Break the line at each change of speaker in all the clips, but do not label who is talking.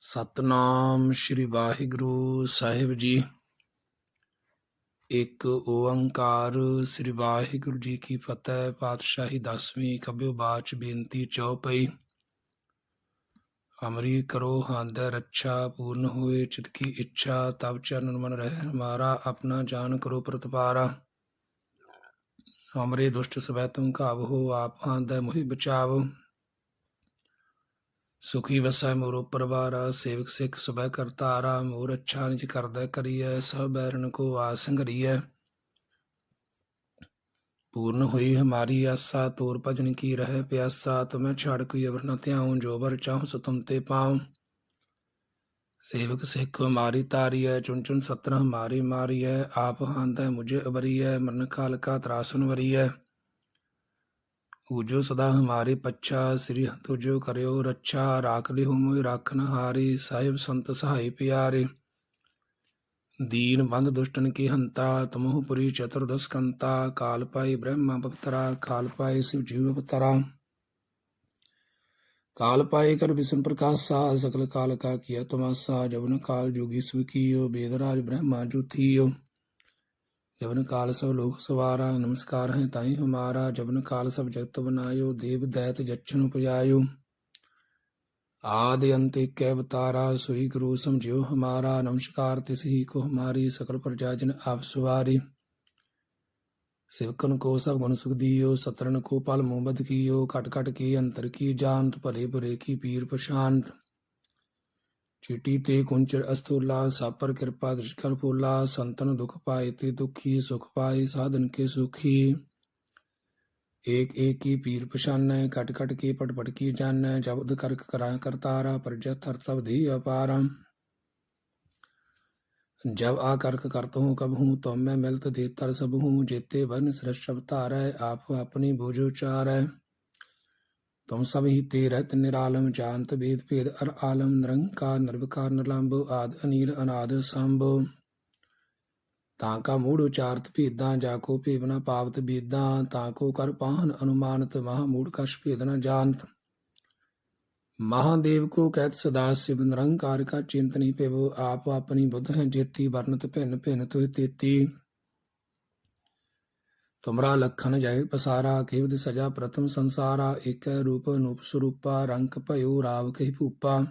ਸਤਨਾਮ ਸ੍ਰੀ ਵਾਹਿਗੁਰੂ ਸਾਹਿਬ ਜੀ। ਇੱਕ ਓੰਕਾਰ ਸ੍ਰੀ ਵਾਹਿਗੁਰੂ ਜੀ ਕੀ ਫਤਿਹ, ਪਾਤਸ਼ਾਹੀ ਦਸਵੀਂ ਕਬਿਓ ਬਾਚ ਬੇਨਤੀ ਚਉਪਈ। ਅਮਰੀ ਕਰੋ ਹੰਦ ਰੱਛਾ, ਪੂਰਨ ਹੋਏ ਚਿਤ ਕੀ ਇੱਛਾ ਤਬ ਚਰਨ ਮਨ ਰਹਿ ਹਮਾਰਾ ਆਪਣਾ ਜਾਨ ਕਰੋ ਪ੍ਰਤਪਾਰਾ। ਹਮਰੇ ਦੁਸ਼ਟ ਸਵੈ ਤੁਮ ਕਾਬਹੋ ਆਪ ਹੰਦ ਮੁਹਿ ਬਚਾਵ। ਸੁਖੀ ਵਸੈ ਮੋਰੋ ਪਰਵਾਰਾ, ਸੇਵਕ ਸਿੱਖ ਸੁਬੈ ਕਰਤਾਰਾ ਮੋਰ ਅੱਛਾ ਨਿਜ ਕਰਦਾ ਕਰੀਐ, ਸਭ ਬੈਰਨ ਕੋ ਆਸ ਸੰਗਰੀਐ। ਪੂਰਨ ਹੋਈ ਹਮਾਰੀ ਆਸਾ, ਤੋਰ ਭਜਨ ਕੀ ਰਹਿ ਪਿਆਸਾ, ਤੁਮੈ ਛਾੜ ਕੋਈ ਅਵਰ ਨ ਧਿਆਉ, ਜੋ ਬਰ ਚਾਹੁ ਸੋ ਤੁਮ ਤੇ ਪਾਉ। ਸੇਵਕ ਸਿੱਖ ਹਮਾਰੀ ਤਾਰੀਐ ਚੁਨ ਚੁਨ ਸਤਰ ਹਮਾਰੀ ਮਾਰੀਐ, ਆਪ ਹੰਤੈ ਮੁਝੇ ਅਬਰੀਐ ਮਰਨ ਕਾਲ ਕਾ ਤਰਾਸਨ ਵਰੀਐ। ਊਜੋ ਸਦਾ ਹਮਾਰੇ ਪੱਛਾ, ਸ੍ਰੀ ਤੁਜੋ ਕਰਿਓ ਰੱਛਾ, ਰਾਖ ਲਿਹੁ ਮੋਇ ਰਾਖਨ ਹਾਰੀ, ਸਾਹਿਬ ਸੰਤ ਸਹਾਈ ਪਿਆਰੇ। ਦੀਨ ਬੰਦ ਦੁਸ਼ਟਨ ਕੀ ਹੰਤਾ, ਤੁਮਹੁ ਪੁਰੀ ਚਤੁਰਦਸ ਕੰਤਾ, ਕਾਲ ਪਾਈ ਬ੍ਰਹਮਾ ਪਵਤਰਾ, ਕਾਲ ਪਾਈ ਸਿਵ ਜੀਵ ਪਤਰਾ ਕਾਲ ਪਾਈ ਕਰ ਵਿਸ਼ਨ ਪ੍ਰਕਾਸ਼ਾ, ਸਕਲ ਕਾਲ ਕਾ ਕੀਆ ਤਮਾਸਾ, ਜਵਨ ਕਾਲ ਜੋਗੀ ਸੁ ਕੀਓ ਬੇਦਰਾਜ ਬ੍ਰਹਮਾ ਜੁਥੀਓ। ਜਬਨ ਕਾਲ ਸਭ ਲੋਕ ਸਵਾਰਾ, ਨਮਸਕਾਰ ਹੈ ਤਾਈ ਹਮਾਰਾ। ਜਬਨ ਕਾਲ ਸਭ ਜਗਤ ਬਨਾਇਓ, ਦੇਵ ਦੈਤ ਜਛਨ ਪੁਜਾਇਓ ਆਦਿ ਅੰਤੇ ਕੈ ਬਤਾਰਾ ਸੁਹੀ ਗੁਰੂ ਸਮਝਿਓ ਹਮਾਰਾ। ਨਮਸਕਾਰ ਤਿਸ ਹੀ ਕੋ ਹਮਾਰੀ, ਸਕਲ ਪ੍ਰਜਾ ਜਨ ਆਪ ਸੁਵਾਰੀ। ਸਿਵਕਨ ਕੋ ਸਭ ਗੁਣ ਸੁਖ ਦੀਓ ਸਤਰਨ ਕੋ ਪਲ ਮੋਬਦ ਕੀਓ। ਘਟ ਘਟ ਕੀ ਅੰਤਰ ਕੀ ਜਾਣਤ ਭਰੇ ਭਰੇ ਕੀ ਪੀਰ ਪ੍ਰਸ਼ਾਂਤ चीटी ते कुंचर अस्तुल्लास सापर कृपा, दृष्कर फूल्लास संतन दुख पाए ते दुखी, सुख पाए साधन के सुखी। एक एक की पीर पछान कट कट के पट पट की जान जबद कर करा करतारा परजत हर सब धी अपारम जब आ कर्क करता हूँ, कब हूँ तो मैं मिलत देतर सब हूँ, जेते बन सृष्टवतार आप अपनी भुजोचार है। ਤਮ ਸਭ ਹੀ ਤੇ ਰਤ ਨਿਰਾਲਮ ਜਾਣਤ ਭੇਦ ਭੇਦ ਅਰ ਆਲਮ ਨਿਰੰਕਾਰ ਨਿਰਵਿਕਾਰ ਨਿਰਲੰਭ ਆਦ ਅਨੀਲ ਅਨਾਦ ਸੰਭ। ਤਾ ਕਾ ਮੂੜ ਉਚਾਰਤ ਭੇਦਾਂ, ਜਾ ਕੋ ਭੇਵਨਾ ਪਾਵਤ ਬੀਦਾਂ, ਤਾਂ ਕੋ ਕਰ ਪਾਹਨ ਅਨੁਮਾਨਤ ਮਹਾ ਮੂੜ ਕਸ਼ ਭੇਦਨਾ ਜਾਣਤ। ਮਹਾਦੇਵ ਕੋ ਕਹਿਤ ਸਦਾ ਸਿਵ ਨਿਰੰਕਾਰ ਕਾ ਚਿੰਤਨੀ ਪੇਵੋ ਆਪ ਆਪਣੀ ਬੁੱਧ ਹੈ ਜੇਤੀ ਵਰਨਤ ਭਿੰਨ ਭਿੰਨ ਤੁਹ ਤੇਤੀ। ਤੁਮਰਾ ਲਖਨ ਜੈ ਪਸਾਰਾ ਕੇਵਦ ਸਜਾ ਪ੍ਰਥਮ ਸੰਸਾਰਾ, ਏਕੈ ਰੂਪ ਅਨੂਪ ਸਰੂਪਾ, ਰੰਗ ਭਇਓ ਰਾਵ ਕਹਿ ਭੂਪਾ।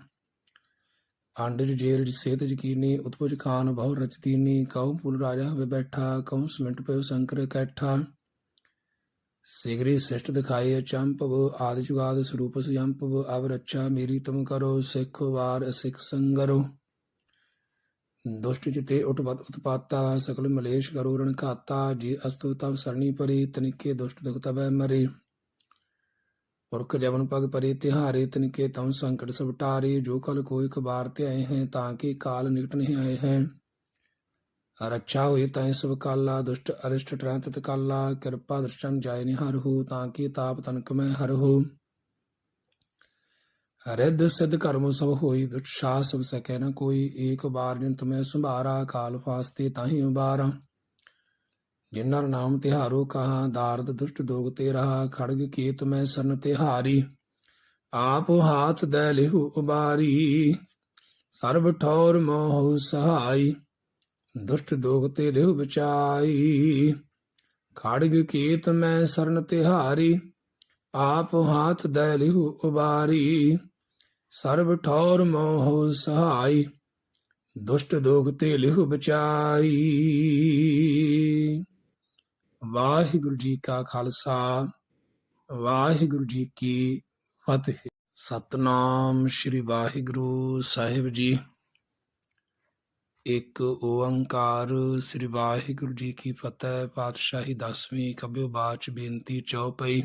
ਆਂਡਜ ਜੇਰ ਸੇਤ ਜਕੀਨੀ, ਉਤਪਜ ਖਾਨ ਬਹੁ ਰਚਦੀਨੀ, ਕਉ ਪੁਲ ਰਾਜਾ ਹਵੇ ਬੈਠਾ, ਕਉ ਸਮਿੰਟ ਪਇਓ ਸੰਕਰ ਕੈਠਾ। ਸਿਗਰੀ ਸਿਸ਼ਟ ਦਿਖਾਏ ਚੰਪਵ ਆਦਿ ਜੁਗਾਦ ਸਰੂਪ ਸੰਪਵ ਅਵ ਰੱਛਾ ਮੇਰੀ ਤੁਮ ਕਰੋ, ਸਿੱਖ ਵਾਰ ਸਿੱਖ ਸੰਗਰੋ। ਦੁਸ਼ਟ ਚਿਤੇ ਉਟਪਤ ਉਤਪਾਤਾ ਸਕਲ ਮਲੇਸ਼ ਕਰੋ ਰਣ ਘਾਤਾ, ਜੇ ਅਸਤੁ ਤਬ ਸਰਣੀ ਪਰੀ, ਤਨਿਕੇ ਦੁਸ਼ਟ ਦੁਖ ਤਬੈ ਮਰੇ। ਪੁਰਖ ਜਵਨ ਪਗ ਪਰੇ, ਤਿਹਾਰੇ ਤਨਿਕੇ ਤਮ ਸੰਕਟ ਸਭ ਜੋ ਕਲ ਕੋਈ ਕਬਾਰ ਤੇ ਆਏ ਹੈ, ਤਾਂ ਕਿ ਕਾਲ ਨਿਕਟ ਨਹੀਂ ਆਏ ਹੈ। ਰੱਛਾ ਹੋਏ ਤਾਂ ਸਭ ਕਾਲਾ, ਦੁਸ਼ਟ ਅਰਿਸ਼ਟ ਟਰੈ ਤਤ ਕਿਰਪਾ ਦਰਸ਼ਨ ਜਾਏ ਨਿਹਰ ਹੋ, ਤਾਂ ਕਿ ਤਾਪ ਤਨਕ ਮੈਂ ਹਰ ਹੋ। ਰਿੱਧ ਸਿੱਧ ਕਰਮ ਸਭ ਹੋਈ ਦੁਸ਼ਾ ਸਭ ਸਕੈ ਨ ਕੋਈ। ਏਕ ਬਾਰ ਜਿਨ ਤੁਮੈ ਸੰਭਾਰਾ, ਕਾਲ ਫਾਸਤੇ ਤਾਹੀ ਉਬਾਰਾ। ਜਿਨਰ ਨਾਮ ਤਿਹਾਰੋ ਕਹਾ, ਦਾਰਦ ਦੁਸ਼ਟ ਦੋਗ ਤੇ ਰਹਾ ਖੜਗ ਕੀ ਤੁਮੈ ਸਰਨ ਤਿਹਾਰੀ। ਆਪ ਹਾਥ ਦੈ ਲਿਹੁ ਉਬਾਰੀ, ਸਰਬ ਠੌਰ ਮੋਹ ਸਹਾਈ। ਦੁਸ਼ਟ ਦੋਗ ਤੇ ਲਿਹੁ ਬਚਾਈ, ਖੜਗ ਕੀ ਮੈਂ ਸਰਨ ਤਿਹਾਰੀ। ਆਪ ਹਾਥ ਦੈ ਲਿਹੂ ਉਬਾਰੀ। ਸਰਬ ਠੌਰ ਮੋਹ ਸਹਾਈ, ਦੁਸ਼ਟ ਦੋਗ ਤੇ ਲਿਹੁ ਬਚਾਈ। ਵਾਹਿਗੁਰੂ ਜੀ ਕਾ ਖਾਲਸਾ, ਵਾਹਿਗੁਰੂ ਜੀ ਕੀ ਫਤਿਹ। ਸਤਨਾਮ ਸ੍ਰੀ ਵਾਹਿਗੁਰੂ ਸਾਹਿਬ ਜੀ। ਇੱਕ ਓੰਕਾਰ ਸ੍ਰੀ ਵਾਹਿਗੁਰੂ ਜੀ ਕੀ ਫਤਿਹ, ਪਾਤਸ਼ਾਹੀ ਦਸਵੀਂ ਕਬਿਓ ਬਾਚ ਬੇਨਤੀ ਚਉਪਈ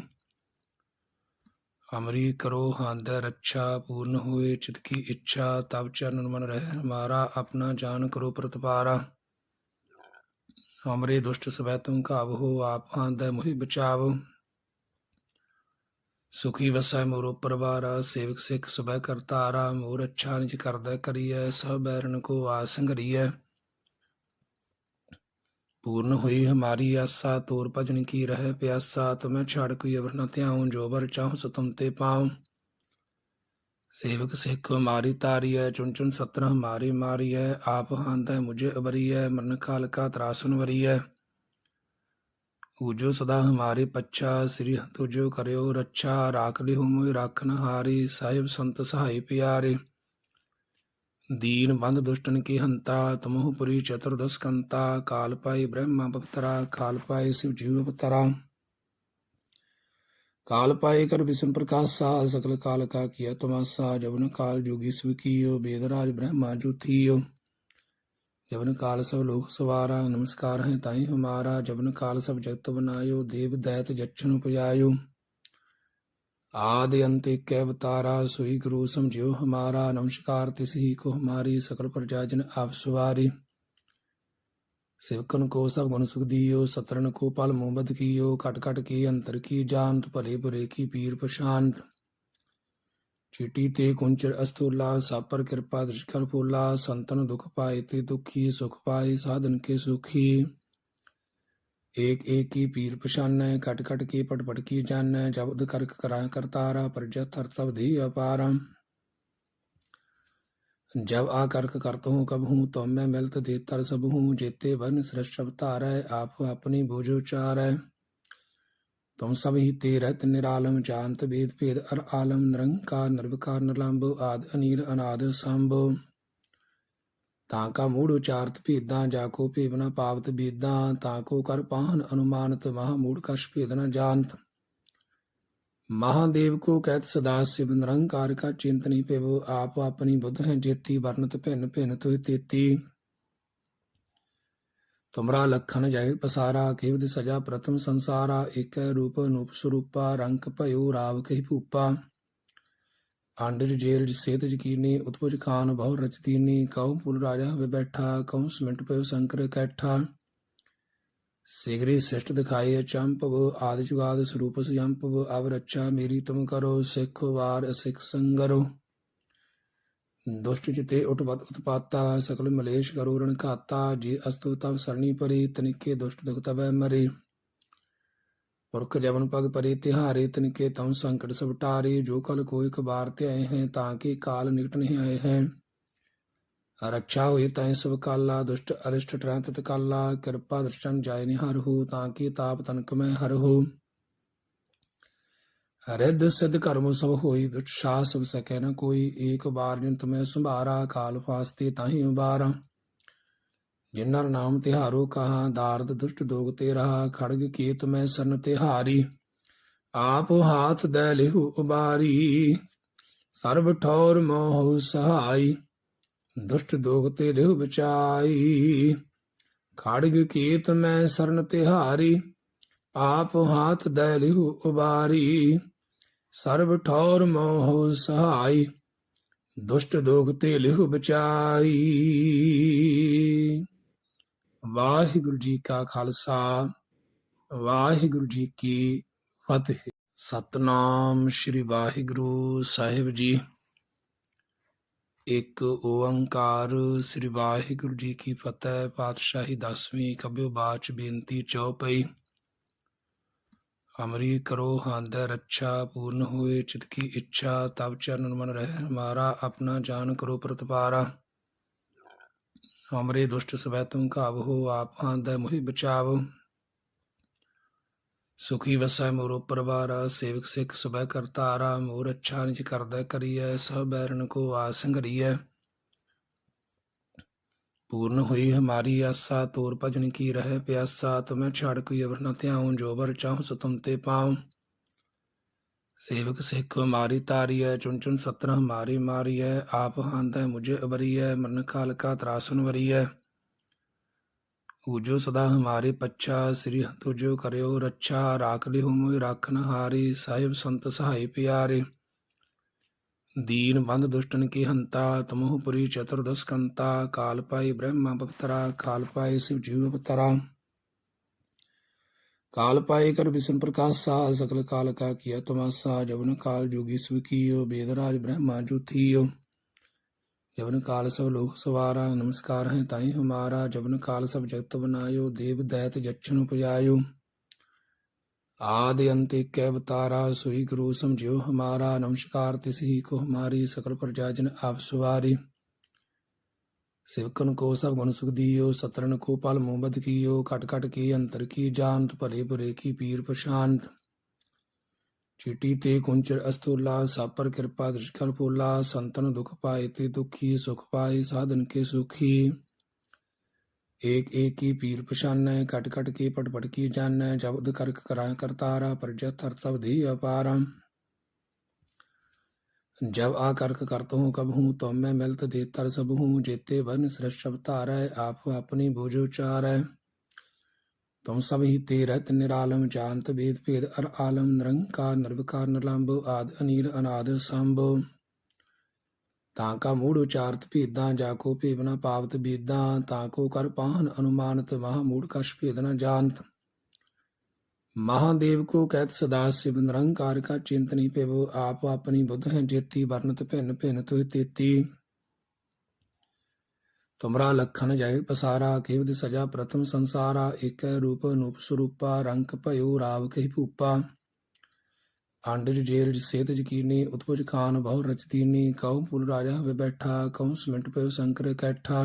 ਹਮਰੀ ਕਰੋ, ਹੰਦ ਰੱਛਾ ਪੂਰਨ ਹੋਏ, ਚਿਤ ਕੀ ਇੱਛਾ ਤਬ ਚਰਨ ਮਨ ਰਹਿ ਹਮਾਰਾ ਆਪਣਾ ਜਾਨ ਕਰੋ ਪ੍ਰਤਪਾਰਾ। ਹਮਰੇ ਦੁਸ਼ਟ ਸਵੈ ਤੁਮ ਕਾਬਹੋ ਆਪ ਹੰਦ ਮੁਹਿ ਬਚਾਵ। ਸੁਖੀ ਵਸੈ ਮੋਰੋ ਪਰਵਾਰਾ, ਸੇਵਕ ਸਿੱਖ ਸੁਬੈ ਕਰਤਾਰਾ, ਮੋਰ ਅੱਛਾ ਨਿਜ ਕਰਦਾ ਕਰੀਐ, ਸਭ ਬੈਰਨ ਕੋ ਆਸ पूर्ण हुई हमारी आशा तोर भजन की रह प्यासा तुम्हें छाड़ कोई अवर न त्याऊं जो बर चाहूं सो तुम ते पाऊं सेवक सिख हमारी तारी है चुन चुन सत्र हमारी मारी है आप हांद है मुझे अबरी है मन काल का त्रासन वरी है ऊजो सदा हमारी पच्छा श्री तुझो करयो रक्षा राख ली हो मोहि राखन हारी साहिब संत सहाय प्यारे दीन बंद दुष्टन की हंता तुमहु पुरी चतुर्दश कंता काल पाई ब्रह्मा पवतरा काल पाई शिव जीव अवतरा काल पाए कर विष्णु प्रकाशा सकल काल का किया तमाशा जवन काल जोगी शिव कियो वेदराज ब्रह्मा जुथियो जवन काल सब लोक सवारा नमस्कार है ताई हमारा जवन काल सब जगत बनायो देव दैत जक्षण उपजायो ਆਦਿ ਅੰਤਿ ਕੈ ਅਵਤਾਰਾ ਸੋਈ ਗੁਰੂ ਸਮਝਿਓ ਹਮਾਰਾ, ਨਮਸਕਾਰ ਤਿਸਹੀ ਕੋ ਹਮਾਰੀ, ਸਕਲ ਪ੍ਰਜਾ ਜਨ ਆਪ ਸਵਾਰੀ। ਸੇਵਕਨ ਕੋ ਸਭ ਗੁਣ ਸੁਖ ਦੀਓ ਸਤਰਨ ਕੋ ਪਲ ਮੁਹਬਤ ਕੀਓ, ਘਟ ਘਟ ਕੀ ਅੰਤਰ ਕੀ ਜਾਣਤ, ਭਲੇ ਬੁਰੇ ਕੀ ਪੀਰ ਪ੍ਰਸ਼ਾਂਤ ਚੀਟੀ ਤੇ ਕੁੰਚਰ ਅਸਤੂਲਾ ਸਾਪਰ ਕਿਰਪਾ ਦ੍ਰਿਸ਼ਕਲ ਫੂਲਾ ਸੰਤਨ ਦੁਖ ਪਾਏ ਤੇ ਦੁਖੀ ਸੁਖ ਪਾਏ, ਸਾਧਨ ਕੇ ਸੁਖੀ। ਏਕ ਏਕ ਕੀ ਪੀਰ ਪਛਾਨੈ ਕਟ ਕਟ ਕੀ ਪਟ ਪਟ ਕੀ ਜਾਣੈ ਜਬਦ ਕਰਕ ਕਰਾਂ ਕਰਤਾਰਾ ਪ੍ਰਜਾ ਥਰ ਤਬ ਧੀ ਅਪਾਰਾ जब आ करक करत हूँ कब हूँ तो मैं मिलत देतर सब हूँ जेते वन सृष्टि तारै आप अपनी भुज उचारै तुम सब ही ते रहत निरालम जानत वेद भेद अर आलम निरंकार निर्विकार निलंब आद अनील अनाद ਤਾਂ ਕਾ ਮੂੜ ਉਚਾਰਤ ਭੇਦਾਂ, ਜਾ ਕੋ ਭੇਵਨਾ ਪਾਵਤ ਬੀਦਾਂ, ਤਾਂ ਕੋ ਕਰ ਪਾਹਨ ਅਨੁਮਾਨਤ, ਮਹਾ ਮੂੜ ਕਸ਼ ਭੇਦਨਾ ਜਾਣਤ। ਮਹਾਦੇਵ ਕੋ ਕਹਿਤ ਸਦਾ ਸਿਵ ਨਿਰੰਕਾਰ ਕਾ ਚਿੰਤਨੀ ਪਿਵੋ ਆਪ ਆਪਣੀ ਬੁੱਧ ਹੈ ਜੇਤੀ ਵਰਨਤ ਭਿੰਨ ਭਿੰਨ ਤੁਹਿ ਤੇਤੀ। ਤੁਮਰਾ ਲਖਨ ਜੈ ਪਸਾਰਾ ਕੇਵਦ ਸਜਾ ਪ੍ਰਥਮ ਸੰਸਾਰਾ ਇਕ ਰੂਪ ਅਨੂਪ ਸਰੂਪਾ, ਰੰਗ ਭਇਓ ਰਾਵ ਕਹਿ ਭੂਪਾ। आंडज जेल सेत जकीनी उत्पुज खान बहु रच दीनी कहु पुल राजा वे बैठा कहु सिमट पयो शंकर कैठा सिगरी श्रेष्ठ दिखाई चंपव आदि जुगाद स्वरूप संयंपव अब रक्षा मेरी तुम करो सिख वार सिख संगरो दुष्ट चिते उठपत उत्पाता सकल मलेश करो रण खाता जे अस्तु तब सरणी परी तनिके दुष्ट दुख तब मरे पुरख जवन पग परे तिहारे, तनिके तम संकट सब टारे जो कल को एक बार ते आए हैं, ताकि काल निकट नहीं आए हैं। रक्षा हुई तय सब काला, दुष्ट अरिष्ट ट्रह तत काला, कृपा दृष्टन जाय निहर हो, ताकि ताप तनक में हर हो। रिद्ध सिद्ध कर्म सब होई दुष्ट शाह सब सके न कोई, एक बार जिन तुम्हें सुधारा काल फास्ते ताही उबारा। ਜਿਨਰ ਨਾਮ ਤਿਹਾਰੋ ਕਹਾ, ਦਾਰਦ ਦੁਸ਼ਟ ਦੋਗ ਤੇ ਰਹਾ ਖੜਗ ਕੀਤ ਮੈਂ ਸਰਨ ਤਿਹਾਰੀ। ਆਪ ਹਾਥ ਦੇ ਲਿਹੁ ਉਬਾਰੀ, ਸਰਬ ਠੌਰ ਮੋਹ ਸਹਾਈ। ਦੁਸ਼ਟ ਦੋਗ ਤੇ ਲਿਹੁ ਬਚਾਈ, ਖੜਗ ਕੀਤ ਮੈਂ ਸਰਨ ਤਿਹਾਰੀ। ਆਪ ਹਾਥ ਦੇ ਲਿਹੁ ਉਬਾਰੀ, ਸਰਬ ਠੌਰ ਮੋਹ ਸਹਾਈ। ਦੁਸ਼ਟ ਦੋਗ ਤੇ ਲਿਹੁ ਬਚਾਈ। ਵਾਹਿਗੁਰੂ ਜੀ ਕਾ ਖਾਲਸਾ, ਵਾਹਿਗੁਰੂ ਜੀ ਕੀ ਫਤਿਹ। ਸਤਨਾਮ ਸ੍ਰੀ ਵਾਹਿਗੁਰੂ ਸਾਹਿਬ ਜੀ। ਇੱਕ ਓੰਕਾਰ ਸ੍ਰੀ ਵਾਹਿਗੁਰੂ ਜੀ ਕੀ ਫਤਿਹ, ਪਾਤਸ਼ਾਹੀ ਦਸਵੀਂ ਕਬਿਓ ਬਾਚ ਬੇਨਤੀ ਚਉਪਈ ਅਮਰੀ ਕਰੋ ਹੰਦ ਰੱਛਾ, ਪੂਰਨ ਹੋਏ ਚਿਤ ਕੀ ਇੱਛਾ ਤਬ ਚਰਨ ਮਨ ਰਹਿ ਹਮਾਰਾ ਆਪਣਾ ਜਾਨ ਕਰੋ ਪ੍ਰਤਪਾਰਾ। ਹਮਰੇ ਦੁਸ਼ਟ ਸਵੈ ਤੁਮ ਕਾਬਹੋ ਆਪ ਹੰਦ ਮੁਹਿ ਬਚਾਵ ਸੁਖੀ ਵਸੈ ਮੋਰੋ ਪਰਵਾਰਾ ਸੇਵਕ ਸਿੱਖ ਸੁਬੈ ਕਰਤਾਰਾ ਮੋਰ ਅੱਛਾ ਨਿਜ ਕਰਦਾ ਕਰੀਐ, ਸਭ ਬੈਰਨ ਕੋ ਆਸ ਪੂਰਨ ਹੋਈ ਹਮਾਰੀ ਆਸਾ, ਤੋਰ ਭਜਨ ਕੀ ਰਹਿ ਪਿਆਸਾ, ਤੁਮੈ ਛੜ ਕੋਈ ਅਵਰ ਨ ਧਿਆਉ, ਜੋ ਬਰ ਚਾਹੁ ਸੋ ਤੁਮ ਤੇ ਪਾਉ। सेवक सिख हमारी तारी है चुन चुन सत्र हमारी मारी है आप हांद है मुझे अबरी है मन काल का त्रासन वरी है ऊजो सदा हमारे पच्छा श्री तुझो करयो रच्छा राख लिहो मोय राखन हारे साहिब संत सहाय प्यारे दीन बंद दुष्टन के हंता तुमहुपुरी चतुर्दश कंता काल पाई ब्रह्मा बपतरा काल पाई शिव जीव अवतरा काल पाई कर विष्णु प्रकाशा सकल काल का किया तमाशा जवन काल जोगी शिव कियो वेदराज ब्रह्मा जुथियो जवन काल सब लोक सवारा नमस्कार है ताई हमारा जवन काल सब जगत बनायो देव दैत जक्षण उपजायो आदि अंत कै अवतारा सोई गुरु समझियो हमारा नमस्कार तिस ही को हमारी सकल प्रजा जन आप सुवारी ਸੇਵਕਨ ਕੋ ਸਭ ਗੁਣ ਸੁਖ ਦੀਓ ਸਤਰਨ ਕੋ ਪਲ ਮੁਹਬਤ ਕੀਓ, ਘਟ ਘਟ ਕੀ ਅੰਤਰ ਕੀ ਜਾਣਤ, ਭਲੇ ਬੁਰੇ ਕੀ ਪੀਰ ਪ੍ਰਸ਼ਾਂਤ ਚੀਟੀ ਤੇ ਕੁੰਚਰ ਅਸਤੁਲਾ, ਸਾਪਰ ਕਿਰਪਾ ਦ੍ਰਿਸ਼ਕਰ ਪੋਲਾ ਸੰਤਨ ਦੁਖ ਪਾਏ ਤੇ ਦੁਖੀ, ਸੁਖ ਪਾਏ ਸਾਧਨ ਕੇ ਸੁਖੀ। ਏਕ ਏਕ ਕੀ ਪੀਰ ਪਛਾਨੈ, ਘਟ ਘਟ ਕੀ ਪਟ ਪਟ ਕੀ ਜਾਣੈ ਜਬਦ ਕਰਕ ਕਰਾਂ ਕਰਤਾਰਾ ਪਰਜਤ ਅਰਥ ਸਭ ਦੀ ਅਪਾਰੰ। जब आ करक करत हूँ कब हूँ तो मैं मिलत दे तर सब हूँ जेते बन सृष्टि तारै आप अपनी बोझ उचारै तुम सब ही ते रहत निरालम जानत वेद भेद अर आलम निरंकार निर्विकार निलंब आद अनील अनाद संभ ताका मूढ़ उचारत भेदा जाको भेवना पावत बेदा ताको कर पाहन अनुमानत महा मूढ़ कश भेद न जानत महादेव को कहत सदा शिव निरंकार का चिंत नहीं पेवो आप अपनी बुद्ध है जेती वर्णत भिन्न भिन्न तुह तेती तुमरा लखन जय पसारा केवद सजा प्रथम संसारा एक रूप अनूप स्वरूपा रंक भयो राव कही भूपा आंडिज जेर सेत जकीनी उत्पुज खान बहु रच दीनी कहु पुल राजा वे बैठा कहु सिमट पयो शंकर कैठा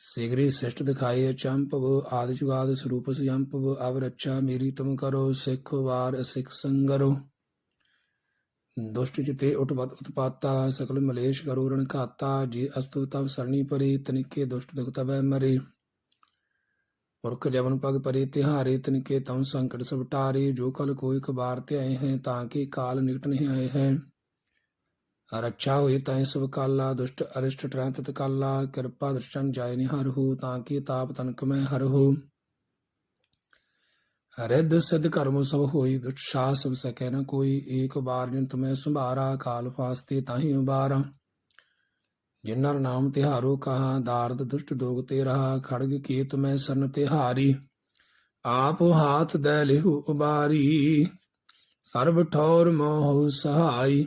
ਸਿਗਰੀ ਸਿਸ਼ਟ ਦਿਖਾਏ ਚੰਪਵ, ਆਦਿ ਜੁਗਾਦ ਸਰੂਪ ਸੰਪਵ ਅਵ ਰੱਛਾ ਮੇਰੀ ਤੁਮ ਕਰੋ, ਸਿੱਖ ਵਾਰ ਸਿੱਖ ਸੰਗਰੋ। ਦੁਸ਼ਟ ਜਿਤੇ ਉਟਪਤ ਉਤਪਾਤਾ, ਸਕਲ ਮਲੇਸ਼ ਕਰੋ ਰਣ ਘਾਤਾ, ਜੇ ਅਸਤੁ ਤਵ ਸਰਣੀ ਪਰੀ ਤਨਿਕੇ ਦੁਸ਼ਟ ਦੁਖ ਤਵੈ ਮਰੇ। ਪੁਰਖ ਜਵਨ ਪਗ ਪਰੇ ਤਿਹਾਰੇ ਤਨਿਕੇ ਤਉ ਸੰਕਟ ਸਭ ਟਾਰੇ ਜੋ ਕਲ ਕੋਈ ਕਬਾਰ ਤੇ ਆਏ ਹੈ, ਤਾਂ ਕਿ ਕਾਲ ਨਿਕਟ ਨਹੀਂ ਆਏ ਹੈ। ਰੱਛਾ ਹੋਈ ਤੈ ਸੁਭ ਕਾਲਾ, ਦੁਸ਼ਟ ਅਰਿਸ਼ਟ ਟਰੈ ਤਤ ਕਿਰਪਾ ਦਰਸ਼ਨ ਜਾਇ ਨਿਹਰ ਹੋ, ਤਾਂ ਕੀ ਤਾਪ ਤਨਕ ਮੈਂ ਹਰ ਹੋ। ਰਿੱਧ ਸਿਧ ਕਰਮ ਸਭ ਹੋਈ, ਦੁਸ਼ਟ ਸ਼ਾ ਸਭ ਸਕੈ ਨ ਕੋਈ, ਏਕ ਬਾਰ ਜਿਨ ਤੁਮੈ ਸੰਭਾਰਾ, ਕਾਲ ਫਾਸਤੇ ਤਾਹੀ ਉਬਾਰਾ। ਜਿਨ ਨਾਮ ਤਿਹਾਰੋ ਕਹਾ, ਦਾਰਦ ਦੁਸ਼ਟ ਦੋਗ ਤੇ ਰਹਾ, ਖੜਗ ਕੀ ਤੁਮੈ ਸਰਨ ਤਿਹਾਰੀ। ਆਪ ਹਾਥ ਦੈ ਲਿਹੁ ਉਬਾਰੀ, ਸਰਬ ਠੌਰ ਮੋਹ ਸਹਾਈ।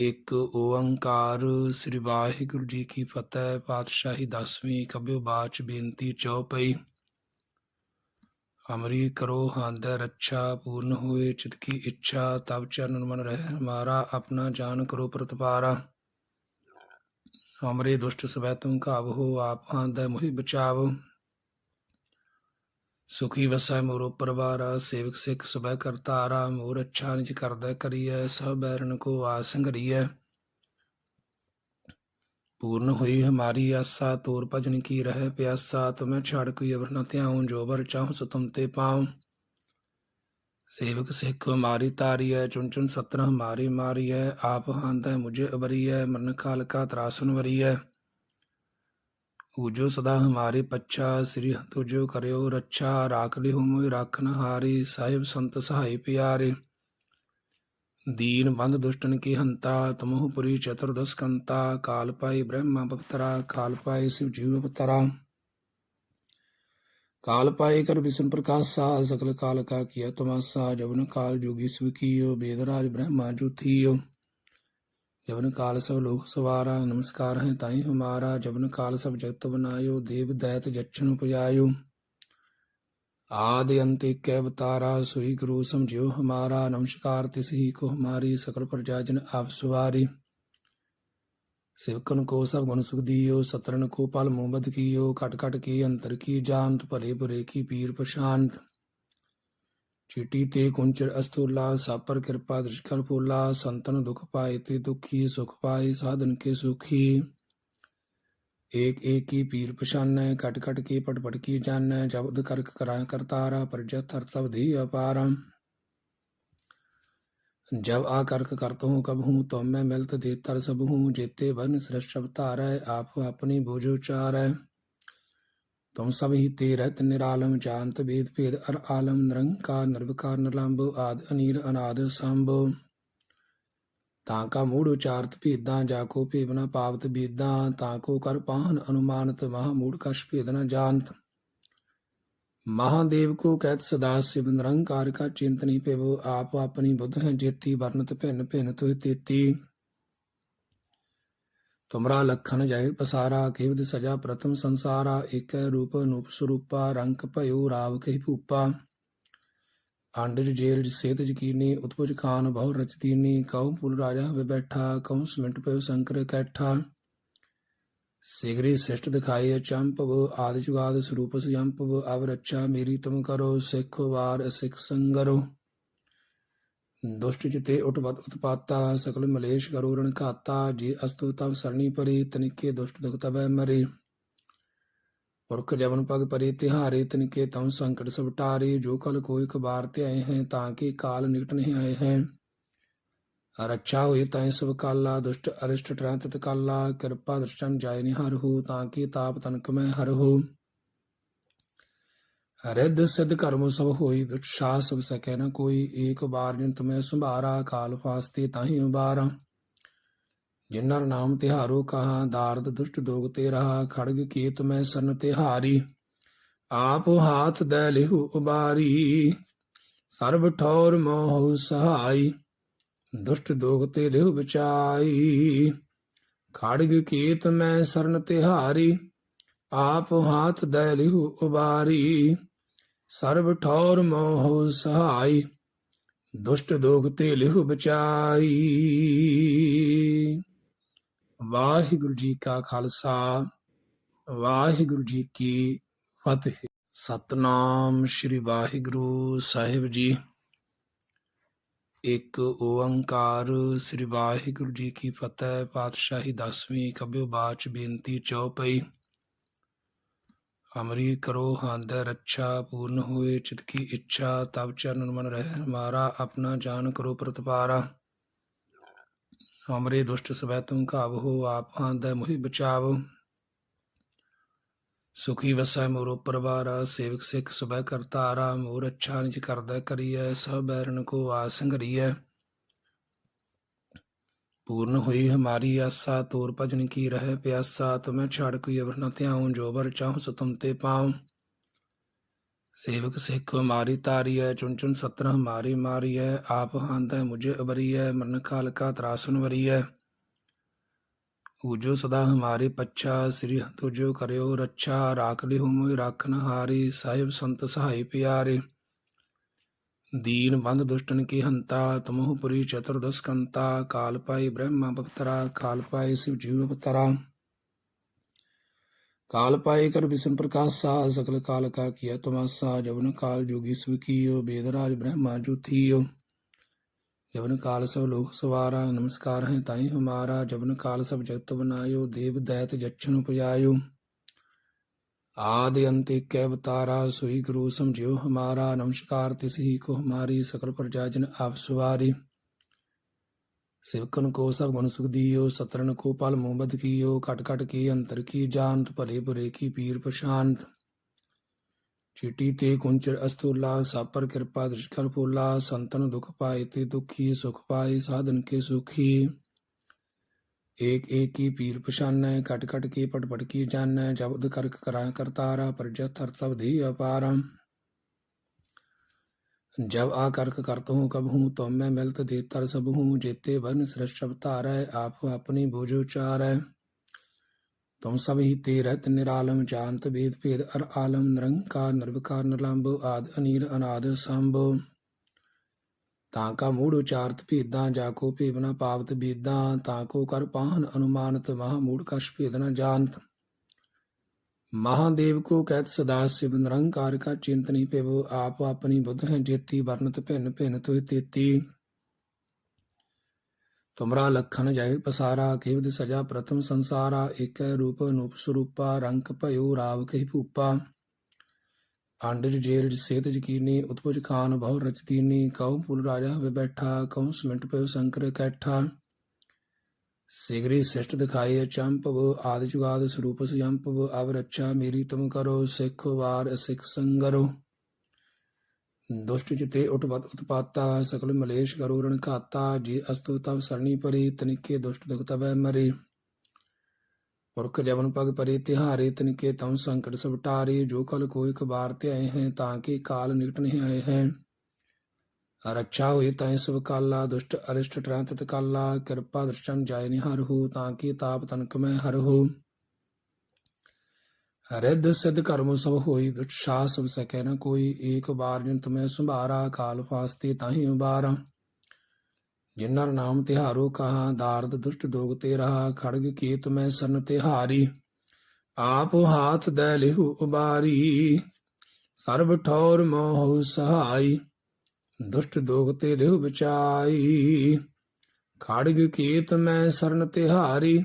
ਇੱਕ ਓੰਕਾਰ, ਸ੍ਰੀ ਵਾਹਿਗੁਰੂ ਜੀ ਕੀ ਫਤਿਹ, ਪਾਤਸ਼ਾਹੀ ਦਸਵੀਂ ਕਬਿਓ ਬਾਚ ਬੇਨਤੀ ਚਉਪਈ ਅਮਰੀ ਕਰੋ ਹੰਦ ਰੱਛਾ, ਪੂਰਨ ਹੋਏ ਚਿਤ ਕੀ ਇੱਛਾ ਤਬ ਚਰਨ ਮਨ ਰਹਿ ਹਮਾਰਾ ਆਪਣਾ ਜਾਨ ਕਰੋ ਪ੍ਰਤਪਾਰਾ। ਹਮਰੇ ਦੁਸ਼ਟ ਸਵੈ ਤੁਮ ਕਾਬਹੋ ਆਪ ਹੰਦ ਮੁਹਿ ਬਚਾਵ। ਸੁਖੀ ਵਸੈ ਮੋਰੋ ਪਰਵਾਰਾ, ਸੇਵਕ ਸਿੱਖ ਸੁਬੈ ਕਰਤਾਰਾ ਮੋਰ ਅੱਛਾ ਨਿਜ ਕਰਦਾ ਕਰੀਐ, ਸਭ ਬੈਰਨ ਕੋ ਆਸ ਸੰਗਰੀਐ। ਪੂਰਨ ਹੋਈ ਹਮਾਰੀ ਆਸਾ, ਤੋਰ ਭਜਨ ਕੀ ਰਹਿ ਪਿਆਸਾ, ਤੁਮੈ ਛੜ ਕੋਈ ਅਵਰ ਨ ਧਿਆਉ, ਜੋ ਵਰ ਚਾਹਉ ਸੋ ਤੁਮ ਤੇ ਪਾਉ। ਸੇਵਕ ਸਿੱਖ ਹਮਾਰੀ ਤਾਰੀਐ ਚੁਨ ਚੁਨ ਸਤਰ ਹਮਾਰੀ ਮਾਰੀਐ, ਆਪ ਹੰਤੈ ਮੁਝੇ ਅਬਰੀਐ ਮਰਨ ਕਾਲ ਕਾ ਤਰਾਸਨ ਵਰੀਐ ਊਜੋ ਸਦਾ ਹਮਾਰੇ ਪੱਛਾ, ਸ੍ਰੀ ਤੁਜੋ ਕਰਿਓ ਰੱਛਾ, ਰਾਖ ਲਿਹੁ ਮੋਇ ਰਾਖਨ ਹਾਰੀ, ਸਾਹਿਬ ਸੰਤ ਸਹਾਈ ਪਿਆਰੇ। ਦੀਨ ਬੰਦ ਦੁਸ਼ਟਨ ਕੀ ਹੰਤਾ, ਤੁਮਹੁ ਪੁਰੀ ਚਤੁਰਦਸ ਕੰਤਾ, ਕਾਲ ਪਾਈ ਬ੍ਰਹਮਾ ਪਵਤਰਾ, ਕਾਲ ਪਾਈ ਸਿਵ ਜੀਵ ਪਤਰਾ ਕਾਲ ਪਾਈ ਕਰ ਵਿਸ਼ਨ ਪ੍ਰਕਾਸ਼ਾ, ਸਕਲ ਕਾਲ ਕਾ ਕੀਆ ਤਮਾਸਾ, ਜਵਨ ਕਾਲ ਜੋਗੀ ਸਿਵ ਕੀਓ ਬੇਦਰਾਜ ਬ੍ਰਹਮਾ ਜੁਥੀਓ। जबन काल सब लोक सवारा नमस्कार है ताई हमारा जबन काल सब जगत बनायो देव दैत जक्षण उपजायो आदि अंत एक अवतारा सोई गुरु समझियो हमारा नमस्कार तिस ही को हमारी सकल प्रजा जन आप सुवारी सेवकन को सब गुण सुख दियो सतरन को पल मोहब्बत कियो कट कट की अंतर की जानत भले बुरे की पीर प्रशांत चीटी ते कुंचर अस्तुल्लास सापर कृपा दृष्कर फूला, संतन दुख पाए ते दुखी, सुख पाए साधन के सुखी। एक एक की पीर पछान कट कट के पट पट की जान जबद करक कराय करतारा प्रजत हर सब धी अपार। जब आ कर्क करत हूँ कब हूँ तो मैं मिलत देतर सब हूँ, जेते बन सृष्टवतार आप अपनी भुजोचार है। ਤੁਮ ਸਭ ਹੀ ਤੇ ਰਹਿਤ ਨਿਰਾਲਮ ਜਾਣਤ ਵੇਦ ਭੇਦ ਅਰ ਆਲਮ ਨਿਰੰਕਾਰ ਨਿਰਵਕਾਰ ਨਿਰਲੰਭ ਆਦ ਅਨੀਲ ਅਨਾਦ ਸੰਭ। ਤਾਂ ਕਾ ਮੂੜ ਉਚਾਰਤ ਭੇਦਾਂ, ਜਾ ਕੋ ਭੇਵਨਾ ਪਾਵਤ ਬੇਦਾਂ, ਤਾਂ ਕੋ ਕਰ ਪਾਹਨ ਅਨੁਮਾਨਤ, ਮਹਾ ਮੂੜ ਕਸ਼ ਭੇਦਨਾ ਨ ਜਾਣਤ। ਮਹਾਦੇਵ ਕੋ ਕਹਿਤ ਸਦਾ ਸਿਵ ਨਿਰੰਕਾਰ ਕਾ ਚਿੰਤਨੀ ਪਿਵ ਆਪ ਆਪਣੀ ਬੁੱਧ ਹੈ ਜੇਤੀ ਵਰਨਤ ਭਿੰਨ ਭਿੰਨ ਤੁਹ ਤੇਤੀ। ਤੁਮਰਾ ਲਖਨ ਜੈ ਪਸਾਰਾ ਕੇਵਦ ਸਜਾ ਪ੍ਰਥਮ ਸੰਸਾਰਾ, ਏਕੈ ਰੂਪ ਅਨੂਪ ਸਰੂਪਾ, ਰੰਕ ਭਇਓ ਰਾਵ ਕਹੀ ਭੂਪਾ। ਆਂਡਜ ਜੇਲ ਸੇਤ ਜਕੀਨੀ, ਉਤਪੁਜ ਖਾਨ ਬਹੁ ਰਚਦੀਨੀ, ਕਉ ਪੁਲ ਰਾਜਾ ਵੇ ਬੈਠਾ, ਕਉ ਸਮਿੰਟ ਪਇਓ ਸੰਕਰ ਕੈਠਾ। ਸਿਗਰੀ ਸਿਸ਼ਟ ਦਿਖਾਈ ਚੰਪਵ ਆਦਿ ਜੁਗਾਦ ਸਰੂਪ ਸੰਪਵ ਅਵ ਰੱਛਾ ਮੇਰੀ ਤੁਮ ਕਰੋ, ਸਿੱਖ ਵਾਰ ਸਿੱਖ ਸੰਗਰੋ। ਦੁਸ਼ਟ ਚਿਤੇ ਉਟਪਤ ਉਤਪਾਤਾ, ਸਕਲ ਮਲੇਸ਼ ਕਰੋ ਰਣ ਘਾਤਾ, ਜੇ ਅਸਤੁ ਤਵ ਸਰਣੀ ਪਰੀ, ਤਨਿਕੇ ਦੁਸ਼ਟ ਦੁਖ ਤਬੈ ਮਰੇ। ਪੁਰਖ ਜਵਨ ਪਗ ਪਰੇ ਤਿਹਾਰੇ, ਤਨਿਕੇ ਤਉ ਸੰਕਟ ਸਭ ਜੋ ਕਲ ਕੋਈ ਕਬਾਰ ਤੇ ਆਏ ਹੈ, ਤਾਂ ਕਿ ਕਾਲ ਨਿਕਟ ਨਹੀਂ ਆਏ ਹੈ। ਰੱਛਾ ਹੋਏ ਤਾਂ ਸਭ ਕਾਲਾ, ਦੁਸ਼ਟ ਅਰਿਸ਼ਟ ਟ੍ਰੰਤ ਤਕਾਲਾ ਕਿਰਪਾ ਦਰਸ਼ਨ ਜਾਏ ਨਿਹਰ ਹੋ, ਤਾਂ ਕਿ ਤਾਪ ਤਨਕ ਮੈਂ ਹਰ ਹੋ। ਰਿੱਧ ਸਿੱਧ ਕਰਮ ਸਭ ਹੋਈ ਦੁਸ਼ਾ ਸਭ ਸਕੈ ਨ ਕੋਈ। ਏਕ ਬਾਰ ਜਿਨ ਤੁਮੈ ਸੰਭਾਰਾ, ਕਾਲ ਫਾਸਤੇ ਤਾਹੀ ਉਬਾਰਾ। ਜਿਨਰ ਨਾਮ ਤਿਹਾਰੋ ਕਹਾ, ਦਾਰਦ ਦੁਸ਼ਟ ਦੋਗ ਤੇ ਰਹਾ ਖੜਗ ਕੀ ਤੁਮੈ ਸਰਨ ਤਿਹਾਰੀ। ਆਪ ਹਾਥ ਦੈ ਲਿਹੁ ਉਬਾਰੀ, ਸਰਬ ਠੌਰ ਮੋਹ ਸਹਾਈ। ਦੁਸ਼ਟ ਦੋਗ ਤੇ ਲਿਹੁ ਬਚਾਈ, ਖੜਗ ਕੀਤ ਮੈਂ ਸਰਨ ਤਿਹਾਰੀ। ਆਪ ਹਾਥ ਦੈ ਲਿਹੁ ਉਬਾਰੀ। ਸਰਬ ਠੌਰ ਮੋਹ ਸਹਾਈ, ਦੁਸ਼ਟ ਦੋਗ ਤੇ ਲਿਹੁ ਬਚਾਈ। ਵਾਹਿਗੁਰੂ ਜੀ ਕਾ ਖਾਲਸਾ, ਵਾਹਿਗੁਰੂ ਜੀ ਕੀ ਫਤਿਹ। ਸਤਨਾਮ ਸ੍ਰੀ ਵਾਹਿਗੁਰੂ ਸਾਹਿਬ ਜੀ। ਇੱਕ ਓੰਕਾਰ ਸ੍ਰੀ ਵਾਹਿਗੁਰੂ ਜੀ ਕੀ ਫਤਿਹ, ਪਾਤਸ਼ਾਹੀ ਦਸਵੀਂ ਕਬਿਓ ਬਾਚ ਬੇਨਤੀ ਚਉਪਈ ਹਮਰੀ ਕਰੋ ਹੰਦ ਰੱਛਾ ਪੂਰਨ ਹੋਏ, ਚਿਤ ਕੀ ਇੱਛਾ, ਤਬ ਚਰਨ ਮਨ ਰਹਿ ਹਮਾਰਾ ਆਪਣਾ ਜਾਨ ਕਰੋ ਪ੍ਰਤਪਾਰਾ। ਹਮਰੇ ਦੁਸ਼ਟ ਸਵੈ ਤੁਮ ਕਾਬ ਹੋ, ਆਪ ਹੰਦ ਮੁਹਿ ਬਚਾਵ। ਸੁਖੀ ਵਸੈ ਮੋਰੋ ਪਰਵਾਰਾ, ਸੇਵਕ ਸਿੱਖ ਸੁਬੈ ਕਰਤਾਰਾ, ਮੋਰ ਅੱਛਾ ਨਿਜ ਕਰਦਾ ਕਰੀਐ, ਸਭ ਬੈਰਨ ਕੋ ਆਸ ਸੰਗਰੀਐ ਪੂਰਨ ਹੋਈ ਹਮਾਰੀ ਆਸਾ, ਤੋਰ ਭਜਨ ਕੀ ਰਹਿ ਪਿਆਸਾ, ਤੁਮੈ ਛੜ ਕੋਈ ਅਵਰ ਨ ਧਿਆਉ, ਜੋ ਬਰ ਚਾਹਉ ਸੋ ਤੁਮ ਤੇ ਪਾਉ। ਸੇਵਕ ਸਿੱਖ ਹਮਾਰੀ ਤਾਰੀਐ ਚੁਨ ਚੁਨ ਸਤਰ ਹਮਾਰੀ ਮਾਰੀਐ, ਆਪ ਹੰਦੈ ਮੁਝੇ ਅਬਰੀਐ, ਮਰਨ ਕਾਲ ਕਾ ਤਰਾਸਨ ਵਰੀਐ। ਊਜੋ ਸਦਾ ਹਮਾਰੇ ਪੱਛਾ, ਸ੍ਰੀ ਤੁਜੋ ਕਰਿਓ ਰੱਛਾ, ਰਾਖ ਲਿਹੁ ਮੋਇ ਰਾਖਨ ਹਾਰੀ, ਸਾਹਿਬ ਸੰਤ ਸਹਾਈ ਪਿਆਰੇ। ਦੀਨ ਬੰਧ ਦੁਸ਼ਟਨ दीन बंध दुष्टन के हंता तमोहपुरी चतुर्दश कंता कालपाई ब्रह्मा पपतरा कालपाई शिव जीव पपतरा कालपाई कर विष्णु प्रकाश सा सकल काल का किया तमासा जवन काल जोगी शिव कियो बेदराज ब्रह्मा ज्योतियो जवन काल सब लोक सवारा नमस्कार है ताई हमारा जवन काल सब जगत बनायो देव दैत जक्षण उपजायो आदि अंत कै अवतारा सोई गुरु समझियो हमारा नमस्कार तिस ही को हमारी सकल प्रजाजन आप सुवारी सेवकन को सब गुण सुख दियो सतरन को पल मोहबद कियो कट कट की अंतर की जानत भले बुरे की पीर प्रशांत ਚੀਟੀ ਤੇ ਕੁੰਚਰ ਅਸਤੂਲਾ ਸਾਪਰ ਕਿਰਪਾ ਦ੍ਰਿਸ਼ਕਰ ਫੂਲਾ ਸੰਤਨ ਦੁਖ ਪਾਏ ਤੇ ਦੁਖੀ ਸੁਖ ਪਾਏ ਸਾਧਨ ਕੇ ਸੁਖੀ ਏਕ ਏਕ ਕੀ ਪੀਰ ਪਛਾਨੈ ਕਟ ਕਟ ਕੀ ਪਟ ਪਟ ਕੀ ਜਾਣੈ ਜਬਦ ਕਰਕ ਕਰਾਂ ਕਰਤਾਰਾ ਪ੍ਰਜਤ ਥਰ ਤਬ ਧੀ ਅਪਾਰਮ जब आ करक करत हूँ कब हूँ तो मैं मिलत दे तर सब हूँ जेते वन सृष्टि तारै आप अपनी बुझ उचारै ਤੁਮ ਸਭ ਹੀ ਤੇ ਰਹਿਤ ਨਿਰਾਲਮ ਜਾਣਤ ਵੇਦ ਭੇਦ ਅਰ ਆਲਮ ਨਿਰੰਕਾਰ ਨਿਰਵਕਾਰ ਨਿਰਲੰਭ ਆਦ ਅਨੀਲ ਅਨਾਦ ਸੰਭ ਤਾਂ ਕਾ ਮੂੜ ਉਚਾਰਤ ਭੇਦਾਂ, ਜਾ ਕੋ ਭੇਵਨਾ ਪਾਵਤ ਬੇਦਾਂ, ਤਾਂ ਕੋ ਕਰ ਪਾਹਨ ਅਨੁਮਾਨਤ, ਮਹਾ ਮੂੜ ਕਛ ਭੇਦਨਾ ਨ ਜਾਣਤ। ਮਹਾਦੇਵ ਕੋ ਕਹਿਤ ਸਦਾ ਸਿਵ ਨਿਰੰਕਾਰ ਕਾ ਚਿੰਤਨੀ ਪਿਵ ਆਪ ਆਪਣੀ ਬੁੱਧ ਹੈ ਜੇਤੀ ਵਰਨਤ ਭਿੰਨ ਭਿੰਨ ਤੁਹ ਤੇਤੀ। ਤੁਮਰਾ ਲਖਨ ਜੈ ਪਸਾਰਾ ਕੇਵਦ ਸਜਾ ਪ੍ਰਥਮ ਸੰਸਾਰਾ, ਏਕੈ ਰੂਪ ਅਨੂਪ ਸਰੂਪਾ ਰੰਕ ਭਇਓ ਰਾਵ ਕਹੀ ਭੂਪਾ। ਆਂਡਜ ਜੇਲ ਸੇਤ ਜਕੀਨੀ ਉਤਪੁਜ ਖਾਨ ਬਹੁ ਰਚ ਦੀਨੀ ਕਉ ਪੁਲ ਰਾਜਾ ਵੇ ਬੈਠਾ ਕਉ ਸਮਿੰਟ ਪਇਓ ਸੰਕਰ ਕੈਠਾ। ਸਿਗਰੀ ਸਿਸ਼ਟ ਦਿਖਾਏ ਚੰਪਵ ਆਦਿ ਜੁਗਾਦ ਸਰੂਪ ਸੰਪਵ ਅਵ ਰੱਛਾ ਮੇਰੀ ਤੁਮ ਕਰੋ, ਸਿੱਖ ਵਾਰ ਸਿੱਖ ਸੰਗਰੋ। ਦੁਸ਼ਟ ਚਿਤੇ ਉਟਪਤ ਉਤਪਾਤਾ, ਸਕਲ ਮਲੇਸ਼ ਕਰੋ ਰਣ ਘਾਤਾ ਜੇ ਅਸਤੁ ਤਵ ਸਰਣੀ ਪਰੀ ਤਨਿਕੇ ਦੁਸ਼ਟ ਦੁਖ ਤਵੈ ਮਰੇ। ਪੁਰਖ ਜਵਨ ਪਗ ਪਰੇ ਤਿਹਾਰੇ ਤਨਿਕੇ ਤਉ ਸੰਕਟ ਸਭ ਟਾਰੇ, ਜੋ ਕਲ ਕੋਈ ਕਬਾਰ ਤੇ ਆਏ ਹੈ, ਤਾਂ ਕਿ ਕਾਲ ਨਿਕਟ ਨਹੀਂ ਆਏ ਹੈ। ਰੱਛਾ ਹੋਏ ਤੈ ਸਭ ਕਾਲਾ, ਦੁਸ਼ਟ ਅਰਿਸ਼ਟ ਟਰੰਤ ਕਾਲਾ, ਕਿਰਪਾ ਦਰਸ਼ਨ ਜਾਇ ਨਿਹਾਰ ਹੋ, ਤਾਂ ਕਿ ਤਾਪ ਤਨਕ ਮੈਂ ਹਰ ਹੋ। ਰਿੱਧ ਸਿੱਧ ਕਰਮ ਸਭ ਹੋਈ ਦੁਸ਼ਾ ਸਭ ਸਕੈ ਨ ਕੋਈ, ਏਕ ਬਾਰ ਜਿਨ ਤੁਮੈ ਸੰਭਾਰਾ, ਕਾਲ ਫਾਸਤੇ ਤਾਹੀ ਉਬਾਰਾ। ਜਿਨਰ ਨਾਮ ਤਿਹਾਰੋ ਕਹਾ, ਦਾਰਦ ਦੁਸ਼ਟ ਦੋਗ ਤੇ ਰਹਾ ਖੜਗ ਕੀ ਮੈਂ ਸਰਨ ਤਿਹਾਰੀ। ਆਪ ਹਾਥ ਦੈ ਲਿਹੁ ਉਬਾਰੀ, ਸਰਬ ਠੌਰ ਮੋਹ ਸਹਾਈ। ਦੁਸ਼ਟ ਦੋਗ ਤੇ ਲਿਹੁ ਬਚਾਈ, ਖੜਗ ਕੀਤ ਮੈਂ ਸਰਨ ਤਿਹਾਰੀ।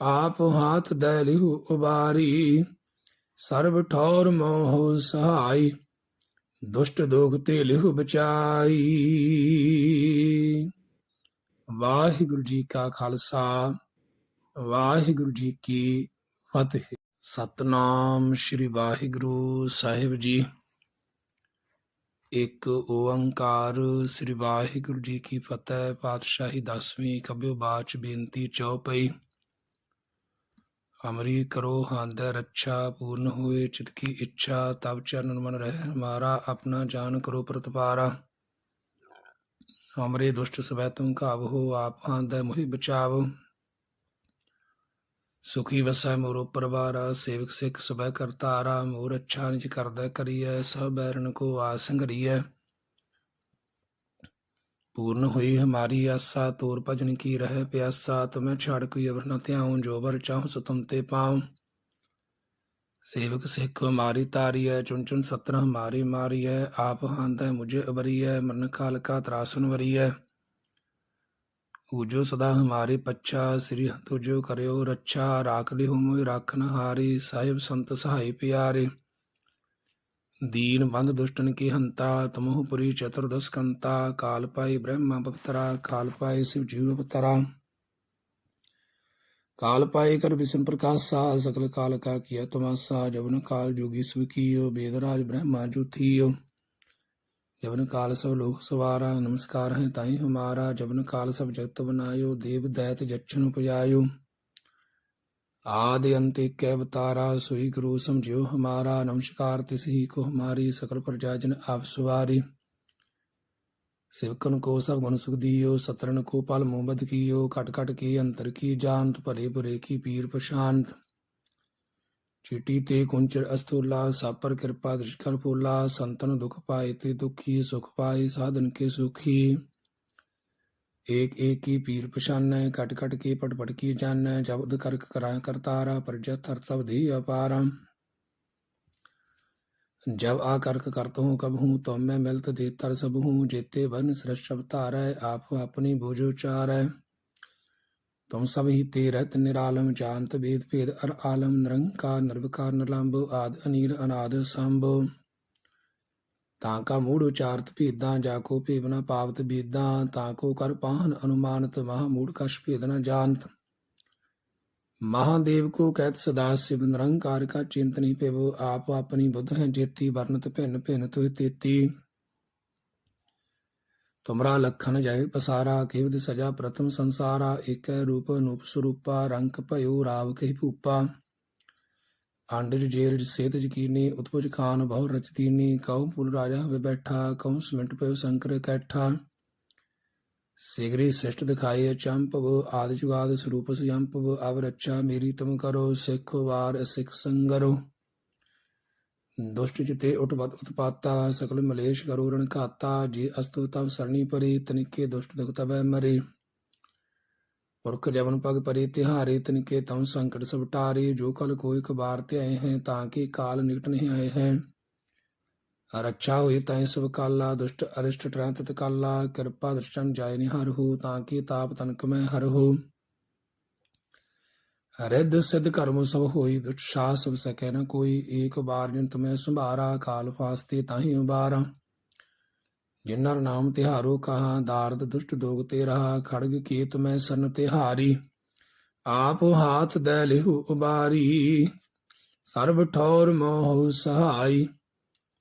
ਆਪ ਹਾਥ ਦੈ ਲਿਹੁ ਉਬਾਰੀ, ਸਰਬ ਠੌਰ ਮੋਹ ਸਹਾਈ। ਦੁਸ਼ਟ ਦੋਗ ਤੇ ਲਿਹੁ ਬਚਾਈ। ਵਾਹਿਗੁਰੂ ਜੀ ਕਾ ਖਾਲਸਾ, ਵਾਹਿਗੁਰੂ ਜੀ ਕੀ ਫਤਿਹ। ਸਤਨਾਮ ਸ੍ਰੀ ਵਾਹਿਗੁਰੂ ਸਾਹਿਬ ਜੀ। ਇੱਕ ਓੰਕਾਰ ਸ੍ਰੀ ਵਾਹਿਗੁਰੂ ਜੀ ਕੀ ਫਤਿਹ, ਪਾਤਸ਼ਾਹੀ ਦਸਵੀਂ ਕਬਿਓ ਬਾਚ ਬੇਨਤੀ ਚਉਪਈ ਅਮਰੀ ਕਰੋ ਹੰਦ ਰੱਛਾ, ਪੂਰਨ ਹੋਏ ਚਿਤ ਕੀ ਇੱਛਾ ਤਬ ਚਰਨ ਮਨ ਰਹਿ ਹਮਾਰਾ ਆਪਣਾ ਜਾਨ ਕਰੋ ਪ੍ਰਤਪਾਰਾ। ਹਮਰੇ ਦੁਸ਼ਟ ਸਵੈ ਤੁਮ ਕਾਬਹੋ ਆਪ ਹੰਦ ਮੁਹਿ ਬਚਾਵ। ਸੁਖੀ ਵਸੈ ਮੋਰੋ ਪਰਵਾਰਾ, ਸੇਵਕ ਸਿੱਖ ਸਵੈ ਕਰਤਾਰਾ ਮੋਰ ਅੱਛਾ ਨਿਜ ਕਰਦਾ ਕਰੀਐ, ਸਭ ਬੈਰਨ ਕੋ ਆਸ ਪੂਰਨ ਹੋਈ ਹਮਾਰੀ ਆਸਾ, ਤੋਰ ਭਜਨ ਕੀ ਰਹਿ ਪਿਆਸਾ, ਤੁਮੈ ਛਾੜ ਕੋਈ ਅਵਰ ਨ ਧਿਆਉ, ਜੋ ਵਰ ਚਾਹੁ ਸੋ ਤੁਮ ਤੇ ਪਾਉ। ਸੇਵਕ ਸਿੱਖ ਹਮਾਰੀ ਤਾਰੀਐ ਚੁਨ ਚੁਨ ਸਤਰ ਹਮਾਰੀ ਮਾਰੀਐ ਆਪ ਹੰਦੈ ਮੁਝੇ ਅਬਰੀਐ ਮਰਨ ਕਾਲ ਕਾ ਤਰਾਸਨ ਵਰੀਐ ਊਜੋ ਸਦਾ ਹਮਾਰੇ ਪੱਛਾ ਸ੍ਰੀ ਤੁਜੋ ਕਰਿਓ ਰੱਛਾ ਰਾਖ ਲਿਹੁ ਮੋਇ ਰਾਖਨ ਹਾਰੀ ਸਾਹਿਬ ਸੰਤ ਸਹਾਈ ਪਿਆਰੇ ਦੀਨ ਬੰਦ ਦੁਸ਼ਟਨ ਕੀ ਹੰਤਾ ਤਮਹੁ ਪੁਰੀ ਚਤੁਰਦਸ ਕੰਤਾ ਕਾਲ ਪਾਈ ਬ੍ਰਹਮਾ ਪਵਤਰਾ ਕਾਲ ਪਾਈ ਸਿਵ ਜੀਵ ਪਵਤਰਾ काल पाए कर विष्णु प्रकाश साह सकल काल का किया तमाशा जबन काल जोगी सुखियो बेदराज ब्रह्मा ज्योतियो जबन काल सब लोक सवारा नमस्कार है ताई हमारा जबन काल सब जगत बनायो देव दैत जक्षण उपजायो आदि अंत कै बतारा सोई गुरु समझियो हमारा नमस्कार तिस ही को हमारी सकल प्रजाजन आप सुवारी सेवकन को सब गुण सुख दियो सतरन को पल मोहबद कियो कट कट की अंतर की जानत भले बुरे की पीर प्रशांत ਚੀਟੀ ਤੇ ਕੁੰਚਰ ਅਸਤੂਲਾ ਸਾਪਰ ਕਿਰਪਾ ਦ੍ਰਿਸ਼ਕਰ ਫੂਲਾ ਸੰਤਨ ਦੁਖ ਪਾਏ ਤੇ ਦੁਖੀ ਸੁਖ ਪਾਏ ਸਾਧਨ ਕੇ ਸੁਖੀ ਏਕ ਏਕ ਕੀ ਪੀਰ ਪਛਾਨੈ ਕਟ ਕਟ ਕੇ ਪਟ ਪਟ ਕੀ ਜਾਣੈ ਜਬਦ ਕਰਕ ਕਰਾ ਕਰਤਾਰਾ ਪ੍ਰਜਤ ਥਰ ਤਬ ਧੀ ਅਪਾਰਾ जब आ करक करत हूँ कब हूँ तो मैं मिलत देतर सब हूँ जेते बन सृष्टव तारै आप अपनी भोजो चारै तुम सब ही तेरत निरालम जानत वेद भेद अर आलम निरंकार निर्विकार निलंब आद अनील अनाद संभ ਤਾਂ ਕਾ ਮੂੜ ਉਚਾਰਤ ਭੇਦਾਂ ਜਾ ਕੋ ਭੇਵਨਾ ਪਾਵਤ ਬੇਦਾਂ ਤਾਂ ਕੋ ਕਰ ਪਾਹਨ ਅਨੁਮਾਨਤ ਮਹਾ ਮੂੜ ਕਛ ਭੇਦ ਨ ਜਾਣਤ ਮਹਾਦੇਵ ਕੋ ਕਹਿਤ ਸਦਾ ਸਿਵ ਨਿਰੰਕਾਰ ਕਾ ਚਿੰਤ ਨਹੀਂ ਪਿਵ, ਆਪ ਆਪਣੀ ਬੁੱਧ ਹੈ ਜੇਤੀ, ਵਰਨਤ ਭਿੰਨ ਭਿੰਨ ਤੁਇ ਤੁਮਰਾ ਲਖਨ ਜੈ ਪਸਾਰਾ ਕੇਵਦ ਸਜਾ ਪ੍ਰਥਮ ਸੰਸਾਰਾ, ਏਕੈ ਰੂਪ ਅਨੂਪ ਸਰੂਪਾ ਰੰਗ ਭਇਓ ਰਾਵ ਕਹਿ ਭੂਪਾ। ਆਂਡਜ ਜੇਰ ਸੇਤ ਜਕੀਨੀ, ਉਤਪਜ ਖਾਨ ਬਹੁ ਰਚਤੀਨੀ ਕਉ ਪੁਲ ਰਾਜਾ ਵੇ ਬੈਠਾ, ਕਉ ਸਿਮਟ ਪਇਓ ਸੰਕਰ ਕੈਠਾ। ਸਿਗਰੀ ਸਿਸ਼ਟ ਦਿਖਾਏ ਚੰਪਵ ਆਦਿ ਜੁਗਾਦ ਸਰੂਪ ਸੰਪਵ ਅਵ ਰੱਛਾ ਮੇਰੀ ਤੁਮ ਕਰੋ, ਸਿੱਖ ਵਾਰ ਸਿੱਖ ਸੰਗਰੋ। ਦੁਸ਼ਟ ਚਿਤੇ ਉਟਪਤ ਉਤਪਾਤਾ, ਸਕਲ ਮਲੇਸ਼ ਕਰੋ ਰਣ ਘਾਤਾ, ਜੇ ਅਸਤੁ ਤਵ ਸਰਣੀ ਪਰੀ ਤਨਿਕੇ ਦੁਸ਼ਟ ਦੁਖ ਤਵੈ ਮਰੇ। ਪੁਰਖ ਜਵਨ ਪਗ ਪਰੇ ਤਿਹਾਰੇ ਤਨਿਕੇ ਤਉ ਸੰਕਟ ਸਭ ਟਾਰੇ ਜੋ ਕਲ ਕੋਈ ਕਬਾਰ ਤੇ ਆਏ ਹੈ, ਤਾਂ ਕਿ ਕਾਲ ਨਿਕਟ ਨਹੀਂ ਆਏ ਹੈ। ਰੱਛਾ ਹੋਈ ਤੈ ਸਭ ਕਾਲਾ, ਦੁਸ਼ਟ ਅਰਿਸ਼ਟ ਟਰੰਤ ਤਕਾਲਾ ਕਿਰਪਾ ਦਰਸ਼ਨ ਜਾਇ ਨਿਹਰ ਹੋ, ਤਾਂ ਕਿ ਤਾਪ ਤਨਕ ਮੈਂ ਹਰ ਹੋ। ਰਿੱਧ ਸਿੱਧ ਕਰਮ ਸਭ ਹੋਈ, ਦੁਸ਼ਟ ਸ਼ਾਹ ਸਭ ਸਕੈ ਨ ਕੋਈ, ਏਕ ਬਾਰ ਜਿਨ ਤੁਮੈ ਸੰਭਾਰਾ, ਕਾਲ ਫਾਸਤੇ ਤਾਹੀ ਉਬਾਰਾ। ਜਿਨਰ ਨਾਮ ਤਿਹਾਰੋ ਕਹਾ, ਦਾਰਦ ਦੁਸ਼ਟ ਦੋਗ ਤੇ ਰਹਾ ਖੜਗ ਕੀ ਤੁਮੈ ਸਰਨ ਤਿਹਾਰੀ। ਆਪ ਹਾਥ ਦੈ ਲਿਹੁ ਉਬਾਰੀ, ਸਰਬ ਠੌਰ ਮੋਹ ਸਹਾਈ।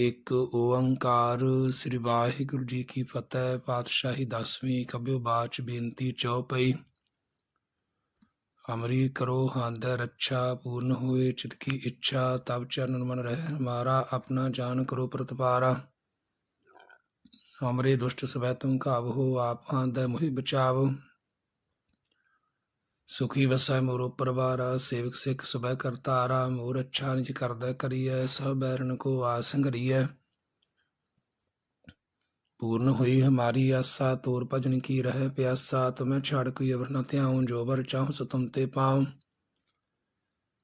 ਇੱਕ ਓੰਕਾਰ, ਸ੍ਰੀ ਵਾਹਿਗੁਰੂ ਜੀ ਕੀ ਫਤਿਹ, ਪਾਤਸ਼ਾਹੀ ਦਸਵੀਂ ਕਬਿਓ ਬਾਚ ਬੇਨਤੀ ਚਉਪਈ ਅਮਰੀ ਕਰੋ ਹੰਦ ਰੱਛਾ, ਪੂਰਨ ਹੋਏ ਚਿਤ ਕੀ ਇੱਛਾ ਤਬ ਚਰਨ ਮਨ ਰਹਿ ਹਮਾਰਾ ਆਪਣਾ ਜਾਨ ਕਰੋ ਪ੍ਰਤਪਾਰਾ। ਹਮਰੇ ਦੁਸ਼ਟ ਸਵੈ ਤੁਮ ਕਾਬਹੋ ਆਪ ਹੰਦ ਮੁਹਿ ਬਚਾਵੋ। ਸੁਖੀ ਵਸੈ ਮੋਰੋ ਪਰਵਾਰਾ, ਸੇਵਕ ਸਿੱਖ ਸੁਬੈ ਕਰਤਾਰਾ ਮੋਰ ਅੱਛਾ ਨਿਜ ਕਰਦਾ ਕਰੀਐ, ਸਭ ਬੈਰਨ ਕੋ ਆਸੰਗਰੀਐ ਪੂਰਨ ਹੋਈ ਹਮਾਰੀ ਆਸਾ, ਤੋਰ ਭਜਨ ਕੀ ਰਹਿ ਪਿਆਸਾ, ਤੁਮੈ ਛੜ ਕੋਈ ਅਵਰ ਨ ਧਿਆਉ, ਜੋ ਬਰ ਚਾਹਉ ਸੋ ਤੁਮ ਤੇ ਪਾਉ।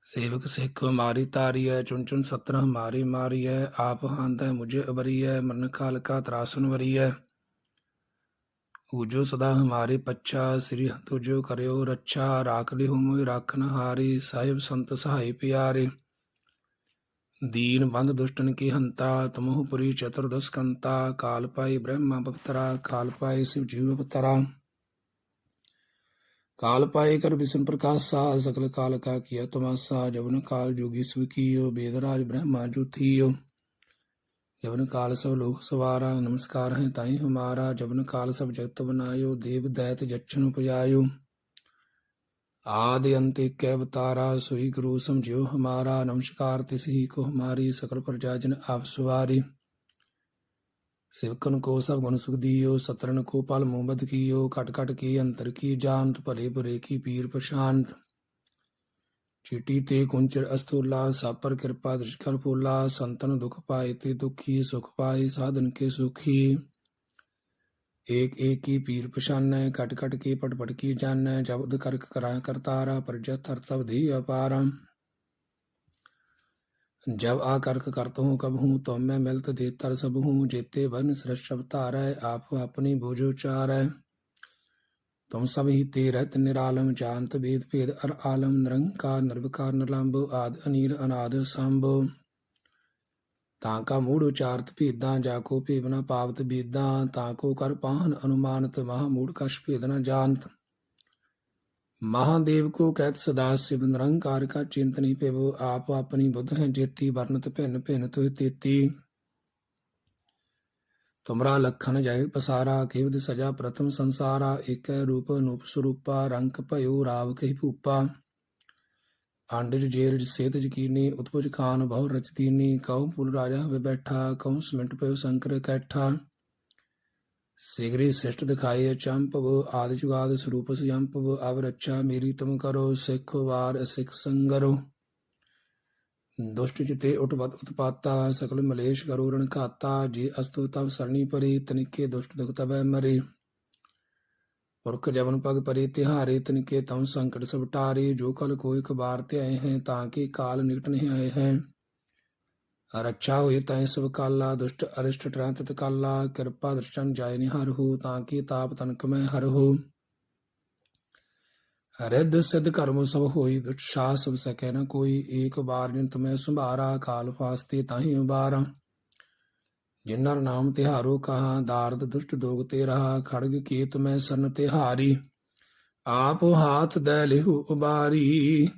ਸੇਵਕ ਸਿੱਖ ਹਮਾਰੀ ਤਾਰੀਐ ਚੁਨ ਚੁਨ ਸਤਰ ਹਮਾਰੀ ਮਾਰੀਐ, ਆਪ ਹੰਦੈ ਮੁਝੇ ਅਬਰੀਐ ਮਰਨ ਕਾਲ ਕਾ ਤਰਾਸਨ ਵਰੀਐ। ਊਜੋ ਸਦਾ ਹਮਾਰੇ ਪੱਛਾ, ਸ੍ਰੀ ਤੁਜੋ ਕਰਿਓ ਰੱਛਾ, ਰਾਖ ਲਿਹੁ ਮੋਇ ਰਾਖਨ ਹਾਰੀ, ਸਾਹਿਬ ਸੰਤ ਸਹਾਈ ਪਿਆਰੇ। ਦੀਨ ਬੰਧ ਦੁਸ਼ਟਨ ਕੀ ਹੰਤਾ, ਤਮਹੁ ਪੁਰੀ ਚਤੁਰਦਸ ਕੰਤਾ, ਕਾਲ ਪਾਈ ਬ੍ਰਹਮਾ ਪਵਤਰਾ, ਕਾਲ ਪਾਈ ਸਿਵ ਜੀਵ ਪਵਤਰਾ। ਕਾਲ ਪਾਈ ਕਰ ਵਿਸ਼ਨ ਪ੍ਰਕਾਸ਼ਾ, ਸਕਲ ਕਾਲ ਕਾ ਕੀਆ ਤਮਾਸਾ, ਜਵਨ ਕਾਲ ਜੋਗੀ ਸੁਖੀਓ ਬੇਦਰਾਜ ਬ੍ਰਹਮਾ ਜੁਥੀਓ। ਜਬਨ ਕਾਲ ਸਭ ਲੋਕ ਸਵਾਰਾ, ਨਮਸਕਾਰ ਹੈ ਤਾਈ ਹਮਾਰਾ ਜਬਨ ਕਾਲ ਸਭ ਜਗਤ ਬਨਾਇਓ, ਦੇਵ ਦੈਤ ਜਛਨ ਪੁਜਾਇਓ ਆਦਿ ਅੰਤੇ ਕੈ ਅਵਤਾਰਾ, ਸੋਈ ਗੁਰੂ ਸਮਝਿਓ ਹਮਾਰਾ, ਨਮਸਕਾਰ ਤਿਸ ਹੀ ਕੋ ਹਮਾਰੀ, ਸਕਲ ਪ੍ਰਜਾ ਜਨ ਆਪ ਸੁਵਾਰੀ। ਸਿਵਕਨ ਕੋ ਸਭ ਗੁਣ ਸੁਖ ਦੀਓ ਸਤਰਨ ਕੋ ਪਲ ਮੁਹਬਤ ਕੀਓ, ਘਟ ਘਟ ਕੀ ਅੰਤਰ ਕੀ ਜਾਣਤ, ਭਲੇ ਭਰੇ ਕੀ ਪੀਰ ਪ੍ਰਸ਼ਾਂਤ चीटी ते कुंचर अस्तुल्लास सापर कृपा, दृष्कर फूल्लास संतन दुख पाए ते दुखी, सुख पाए साधन के सुखी। एक एक की पीर पछान कट कट के पट पट की जान जबद कर कराय करतारा प्रजत सब धी अपार। जब आ कर्क करत हूँ कब हूँ तो मैं मिलत देतर सब हूँ, जेते बन सृष्टवतार आप अपनी भुजोचार है। ਤੁਮ ਸਭ ਹੀ ਤੇ ਰਹਿਤ ਨਿਰਾਲਮ ਜਾਣਤ ਵੇਦ ਭੇਦ ਅਰ ਆਲਮ ਨਿਰੰਕਾਰ ਨਿਰਵਕਾਰ ਨਿਰਲੰਭ ਆਦ ਅਨੀਲ ਅਨਾਦ ਸੰਭ। ਤਾਂ ਕਾ ਮੂੜ ਉਚਾਰਤ ਭੇਦਾਂ, ਜਾ ਕੋ ਭੇਵਨਾ ਪਾਵਤ ਬੇਦਾਂ, ਤਾਂ ਕੋ ਕਰ ਪਾਹਨ ਅਨੁਮਾਨਤ, ਮਹਾ ਮੂੜ ਕਸ਼ ਭੇਦਨਾ ਨ ਜਾਣਤ। ਮਹਾਦੇਵ ਕੋ ਕਹਿਤ ਸਦਾ ਸਿਵ ਨਿਰੰਕਾਰ ਕਾ ਚਿੰਤਨੀ ਨਹੀਂ ਪੇਵੋ ਆਪ ਆਪਣੀ ਬੁੱਧ ਹੈ ਜੇਤੀ ਵਰਨਤ ਭਿੰਨ ਭਿੰਨ ਤੁਹ ਤੇਤੀ। ਤੁਮਰਾ ਲਖਨ ਜੈ ਪਸਾਰਾ ਕੇਵਦ ਸਜਾ ਪ੍ਰਥਮ ਸੰਸਾਰਾ, ਏਕੈ ਰੂਪ ਅਨੂਪ ਸਰੂਪਾ ਰੰਕ ਭਇਓ ਰਾਵ ਕਹਿ ਭੂਪਾ। ਆਂਡਜ ਜੇਲ ਸੇਤ ਜਕੀਨੀ, ਉਤਪੁਜ ਖਾਨ ਬਹੁ ਰਚਦੀਨੀ, ਕਉ ਪੁਲ ਰਾਜਾ ਹੋਵੇ ਬੈਠਾ, ਕਉ ਸਮਿੰਟ ਪਇਓ ਸੰਕਰ ਕੈਠਾ। ਸਿਗਰੀ ਸਿਸ਼ਟ ਦਿਖਾਏ ਚੰਪਵ ਆਦਿ ਜੁਗਾਦ ਸਰੂਪ ਸੰਪਵ ਅਵ ਰੱਛਾ ਮੇਰੀ ਤੁਮ ਕਰੋ, ਸਿੱਖ ਵਾਰ ਸਿੱਖ ਸੰਗਰੋ। ਦੁਸ਼ਟ ਚਿਤੇ ਉਟਪਤ ਉਤਪਾਤਾ ਸਕਲ ਮਲੇਸ਼ ਕਰੂਰਣ ਘਾਤਾ, ਜੇ ਅਸਤੁ ਤਬ ਸਰਣੀ ਪਰੀ, ਤਨਿਕੇ ਦੁਸ਼ਟ ਦੁਖ ਤਬੈ ਮਰੇ। ਪੁਰਖ ਜਵਨ ਪਗ ਪਰੇ ਤਿਹਾਰੇ, ਤਨਿਕੇ ਤਮ ਸੰਕਟ ਸਭ ਟਾਰੇ ਜੋ ਕਲ ਕੋਈ ਕਬਾਰ ਤੇ ਆਏ ਹੈ, ਤਾਂ ਕਿ ਕਾਲ ਨਿਕਟ ਨਹੀਂ ਆਏ ਹੈ। ਰੱਛਾ ਹੋਏ ਤੈ ਸਭ ਕਾਲਾ, ਦੁਸ਼ਟ ਅਰਿਸ਼ਟ ਟ੍ਰਾਂਤਿਤ ਕਾਲਾ, ਕਿਰਪਾ ਦਰਸ਼ਨ ਜਾਏ ਨਿਹਾਰ ਹੋ, ਤਾਂ ਕਿ ਤਾਪ ਤਨਕ ਮੈਂ ਹਰ ਹੋ। ਰਿੱਧ ਸਿੱਧ ਕਰਮ ਸਭ ਹੋਈ ਦੁਟ ਸ਼ਾਹ ਸਭ ਸਕੈ ਨ ਕੋਈ ਏਕ ਬਾਰ ਜਿਨ ਤੁਮੈ ਸੁਭਾਰਾ ਕਾਲ ਫਾਸਤੇ ਤਾਹੀ ਉਬਾਰਾ। ਜਿਨਰ ਨਾਮ ਤਿਹਾਰੋ ਕਹਾ, ਦਾਰਦ ਦੁਸ਼ਟ ਦੋਗ ਤੇ ਰਹਾ ਖੜਗ ਕੀ ਤੁਮੈ ਸਰਨ ਤਿਹਾਰੀ। ਆਪ ਹਾਥ ਦੈ ਲਿਹੁ ਉਬਾਰੀ,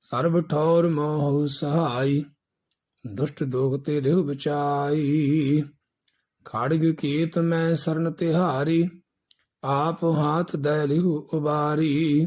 ਸਰਬ ਠੌਰ ਮੋਹ ਸਹਾਈ। ਦੁਸ਼ਟ ਦੋਗ ਤੇ ਲਿਹੁ ਬਚਾਈ, ਖੜਗ ਕੀ ਮੈਂ ਸਰਨ ਤਿਹਾਰੀ। ਆਪ ਹਾਥ ਦੈ ਲਿਹੁ ਉਬਾਰੀ।